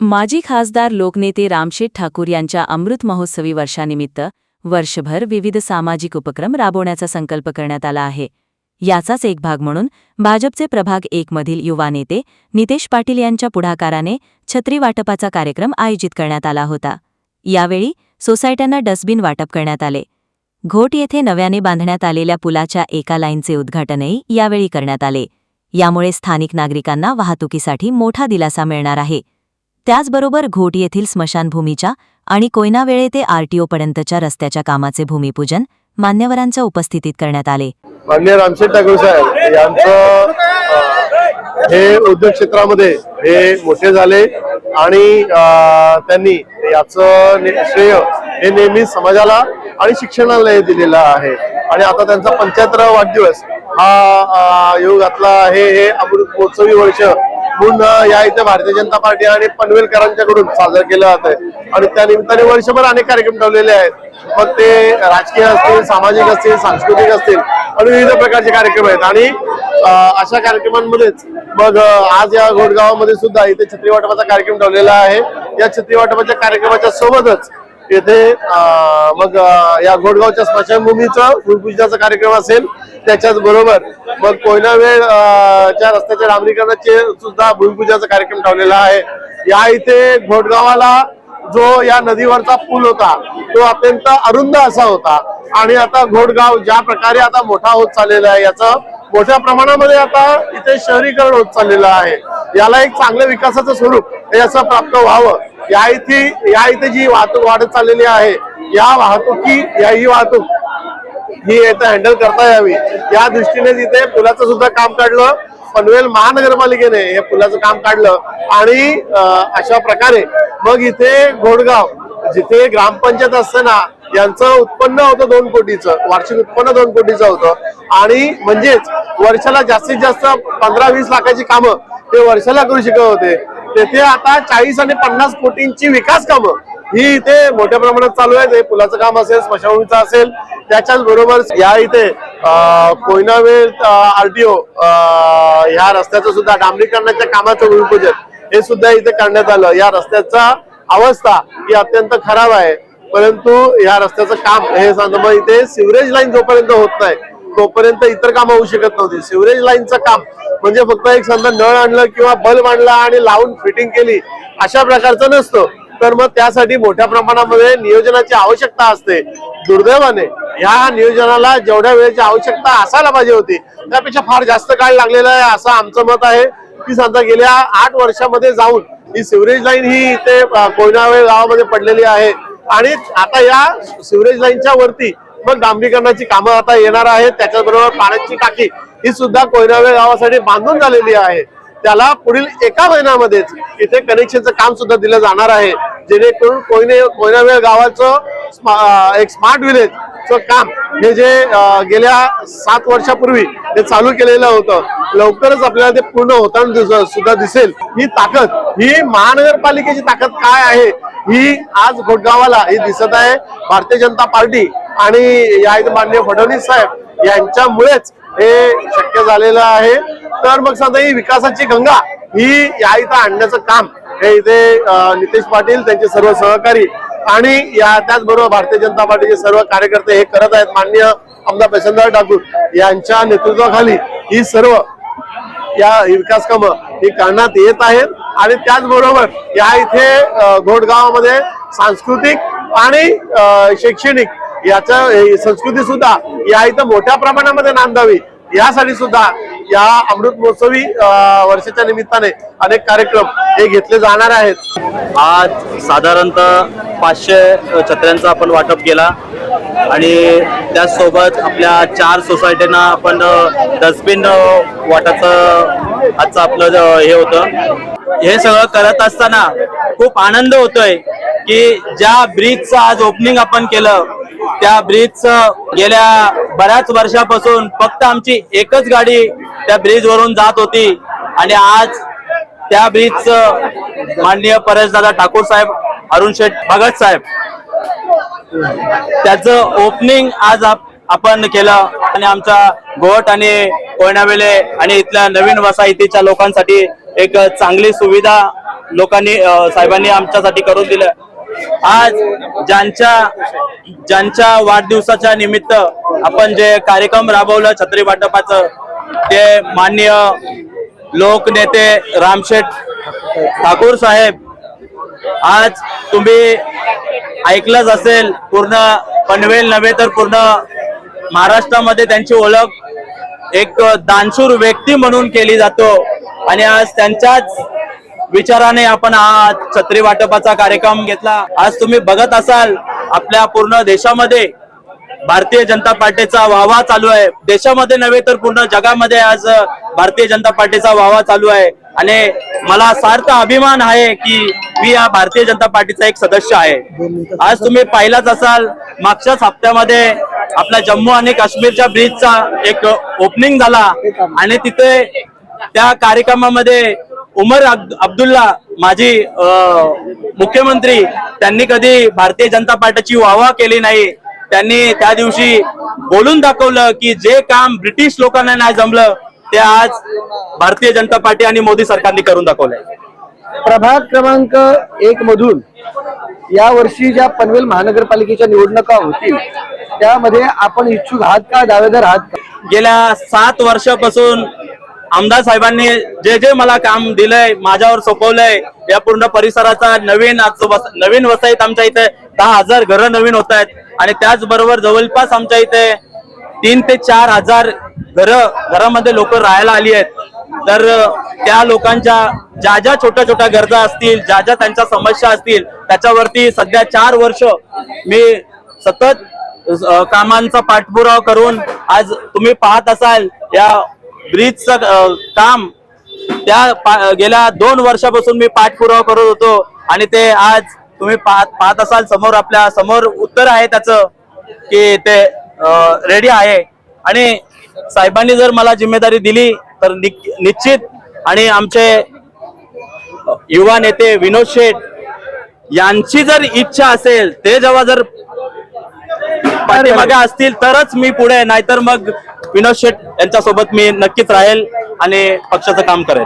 माजी खासदार लोकनेते रामशेठ ठाकूर यांच्या अमृत महोत्सवी वर्षानिमित्त वर्षभर विविध सामाजिक उपक्रम राबवण्याचा संकल्प करण्यात आला आहे. याचाच एक भाग म्हणून भाजपचे प्रभाग एक मधील युवा नेते नितेश पाटील यांच्या पुढाकाराने छत्री वाटपाचा कार्यक्रम आयोजित करण्यात आला होता. यावेळी सोसायट्यांना डस्टबिन वाटप करण्यात आले. घोट येथे नव्याने बांधण्यात आलेल्या पुलाच्या एका लाईनचे उद्घाटनही यावेळी करण्यात आले. यामुळे स्थानिक नागरिकांना वाहतुकीसाठी मोठा दिलासा मिळणार आहे. त्याचबरोबर घोट येथील स्मशानभूमीच्या आणि कोयनावेळे ते आरटीओपर्यंतच्या रस्त्याच्या कामाचे भूमिपूजन मान्यवरांच्या उपस्थितीत करण्यात आले. मान्य रामशेठ ठाकूर साहेब यांचं हे उद्योग क्षेत्रामध्ये हे मोठे झाले आणि त्यांनी याचं श्रेय हे नेहमी समाजाला आणि शिक्षणाला दिलेलं आहे. आणि आता त्यांचा पंच्याहत्तरावा वाढदिवस हा योगातला योग घातला आहे. हे अमृत महोत्सवी वर्ष म्हणून या इथे भारतीय जनता पार्टी आणि पनवेलकरांच्याकडून साजरं केलं जात आहे आणि त्या निमित्ताने वर्षभर अनेक कार्यक्रम ठेवलेले आहेत. मग ते राजकीय असतील सामाजिक असतील सांस्कृतिक असतील आणि विविध प्रकारचे कार्यक्रम आहेत. आणि अशा कार्यक्रमांमध्येच मग आज या घोडगावामध्ये सुद्धा इथे छत्री वाटपाचा कार्यक्रम ठेवलेला आहे. या छत्री वाटपाच्या कार्यक्रमाच्या सोबतच येथे मग या घोडगावच्या स्मशानभूमीचं भूमिपूजनाचा कार्यक्रम असेल त्याच्याच बरोबर मग कोयनावेळ वेळ च्या रस्त्याच्या डांबरीकरणाचे सुद्धा भूमिपूजनाचा कार्यक्रम ठेवलेला आहे. या इथे घोडगावाला जो या नदीवरचा पूल होता तो अत्यंत अरुंद असा होता. आणि आता घोडगाव ज्या प्रकारे आता मोठा होत चाललेला आहे याचं मोठ्या प्रमाणामध्ये आता इथे शहरीकरण होत चाललेलं आहे. याला एक चांगलं विकासाचं स्वरूप याचं प्राप्त व्हावं. या इथे या इथे जी वाहतूक वाढत चाललेली आहे या वाहतुकी या ही वाहतूक ही इथं हँडल करता यावी. या दृष्टीने तिथे पुलाचं सुद्धा काम काढलं. पनवेल महानगरपालिकेने हे पुलाचं काम काढलं. आणि अशा प्रकारे मग इथे घोडगाव जिथे ग्रामपंचायत असताना यांचं उत्पन्न होतं दोन कोटीचं. वार्षिक उत्पन्न दोन कोटीचं होतं. आणि म्हणजेच वर्षाला जास्तीत जास्त पंधरा वीस लाखाची कामं ते वर्षाला करू शकत होते. तेथे आता चाळीस आणि पन्नास कोटींची विकास कामं ही इथे मोठ्या प्रमाणात चालू आहे ते पुलाचं काम असेल स्मशानभूमीचं असेल त्याच्याच बरोबर या इथे अं, कोयनावेल आरटीओ ह्या रस्त्याचं सुद्धा डांबरीकरणाच्या कामाचं भूमिपूजन हे सुद्धा इथे करण्यात आलं. या रस्त्याचा अवस्था ही अत्यंत खराब आहे. परंतु या रस्त्याचं काम हे सांगतो मग इथे सिवरेज लाईन जोपर्यंत होत नाही तोपर्यंत इतर कामं होऊ शकत नव्हती. सिवरेज लाईनचं काम म्हणजे फक्त एक समजा नळ आणलं किंवा बल्ब आणला आणि लावून फिटिंग केली अशा प्रकारचं नसतं. तर मग त्यासाठी मोठ्या प्रमाणामध्ये नियोजनाची आवश्यकता असते. दुर्दैवाने या नियोजनाला जेवढ्या वेळेची आवश्यकता असायला पाहिजे होती त्यापेक्षा फार जास्त काळ लागलेला आहे असं आमचं मत आहे. की समजा गेल्या आठ वर्षामध्ये जाऊन ही सिवरेज लाईन ही इथे कोयनावेळ गावामध्ये पडलेली आहे. आणि आता या सिवरेज लाईनच्या वरती मग डांबरीकरणाची कामं आता येणार आहेत. त्याच्याबरोबर पाण्याची टाकी ही सुद्धा कोयनावे गावासाठी बांधून झालेली आहे. त्याला पुढील एका महिन्यामध्येच इथे कनेक्शनचं काम सुद्धा दिलं जाणार आहे. जेणेकरून कोयने कोयनावेळ गावाचं एक स्मार्ट विलेज चं काम हे जे गेल्या सात वर्षापूर्वी हे चालू केलेलं होतं लवकरच आपल्याला ते पूर्ण होताना सुद्धा दिसेल. ही ताकद ही महानगरपालिकेची ताकद काय आहे? ही आज घोटगावाला ही दिसत आहे. भारतीय जनता पार्टी आणि या इथे माननीय फडणवीस साहेब यांच्यामुळेच हे शक्य झालेलं आहे. तर मग सध्या ही विकासाची गंगा ही या इथं आणण्याचं काम हे इथे नितेश पाटील त्यांचे सर्व सहकारी आणि या त्याचबरोबर भारतीय जनता पार्टीचे सर्व कार्यकर्ते हे करत आहेत. माननीय आमदार प्रशांतराव ठाकूर यांच्या नेतृत्वाखाली ही सर्व या विकास कामं ही करण्यात येत आहेत. आणि त्याचबरोबर या इथे घोडगावामध्ये सांस्कृतिक आणि शैक्षणिक याचं संस्कृती सुद्धा या इथं मोठ्या प्रमाणामध्ये नांदावी. यासाठी सुद्धा या अमृत महोत्सवी वर्षाच्या निमित्ताने अनेक कार्यक्रम हे घेतले जाणार आहेत. आज साधारणतः पाचशे छत्र्यांचा आपण वाटप केला आणि त्याचसोबत आपल्या चार सोसायटींना आपण डस्टबिन वाटाचं आजचं आपलं हे होतं. हे सगळं करत असताना खूप आनंद होतोय की ज्या ब्रिजचं आज ओपनिंग आपण केलं त्या ब्रिजचं गेल्या बऱ्याच वर्षापासून फक्त आमची एकच गाडी त्या ब्रिज वरून जात होती. आणि आज त्या ब्रिजचं माननीय परेशदादा ठाकूर साहेब अरुण शेठ भगत साहेब त्याचं ओपनिंग आज आपण केलं. आणि आमचा गोट आणि कोयनावेले आणि इथल्या नवीन वसाहतीच्या लोकांसाठी एक चांगली सुविधा लोकांनी साहेबांनी आमच्यासाठी करून दिलं. आज ज्यांच्या ज्यांच्या वाढदिवसाच्या निमित्त आपण जे कार्यक्रम राबवलं छत्री वाटपाचं ते माननीय लोकनेते रामशेठ ठाकूर साहेब आज तुम्ही ऐकलंच असेल पूर्ण पनवेल नव्हे तर पूर्ण महाराष्ट्रामध्ये त्यांची ओळख एक दानशूर व्यक्ती म्हणून केली जातो. आणि आज त्यांच्याच विचाराने आपण हा छत्री वाटपाचा कार्यक्रम घेतला. आज तुम्ही बघत असाल आपल्या पूर्ण देशामध्ये भारतीय जनता पार्टीचा वाहवा चालू आहे. देशामध्ये नव्हे तर पूर्ण जगामध्ये आज भारतीय जनता पार्टीचा वाहवा चालू आहे. आणि मला सार्थ अभिमान आहे की मी या भारतीय जनता पार्टीचा एक सदस्य आहे. आज तुम्ही पाहिलाच असाल मागच्याच हप्त्यामध्ये आपला जम्मू आणि काश्मीरच्या ब्रिजचा एक ओपनिंग झाला. आणि तिथे त्या कार्यक्रमामध्ये उमर अब्दुल्ला माजी मुख्यमंत्री त्यांनी कधी भारतीय जनता पार्टीची वाहवा केली नाही. त्यांनी त्या दिवशी बोलून दाखवलं की जे काम ब्रिटिश लोकांना नाही जमलं ते आज भारतीय जनता पार्टी आणि मोदी सरकारने करून दाखवलंय. प्रभाग क्रमांक एक मधून या वर्षी ज्या पनवेल महानगरपालिकेच्या निवडणुका होतील त्यामध्ये आपण इच्छुक आहात का दावेदार आहात का? गेल्या सात वर्षापासून आमदार साहेबांनी जे जे मला काम दिलंय माझ्यावर सोपवलंय या पूर्ण परिसराचा नवीन आज नवीन वसाईत आमच्या इथे दहा हजार घरं नवीन होत आहेत. आणि त्याचबरोबर जवळपास आमच्या इथे तीन ते चार हजार घरं घरामध्ये लोक राहायला आली आहेत. तर त्या लोकांच्या ज्या ज्या छोट्या छोट्या गरजा असतील ज्या ज्या त्यांच्या समस्या असतील त्याच्यावरती सध्या चार वर्ष मी सतत कामांचा पाठपुरावा करून आज तुम्ही पाहत असाल या ब्रिजचं काम त्या पा- गेल्या दोन वर्षापासून मी पाठपुरावा करत होतो आणि ते आज तुम्ही पाहत पाहत असाल समोर आपल्यासमोर उत्तर आहे त्याचं की ते रेडी आहे. आणि साहेबांनी जर मला जिम्मेदारी दिली तर निश्चित. आणि आमचे युवा नेते विनोद शेठ यांची जर इच्छा असेल ते जेव्हा जर पाठीमागे असतील तरच मी पुढे नाहीतर मग विनोद शेठ यांच्यासोबत मी नक्कीच राहील आणि पक्षाचं काम करेल.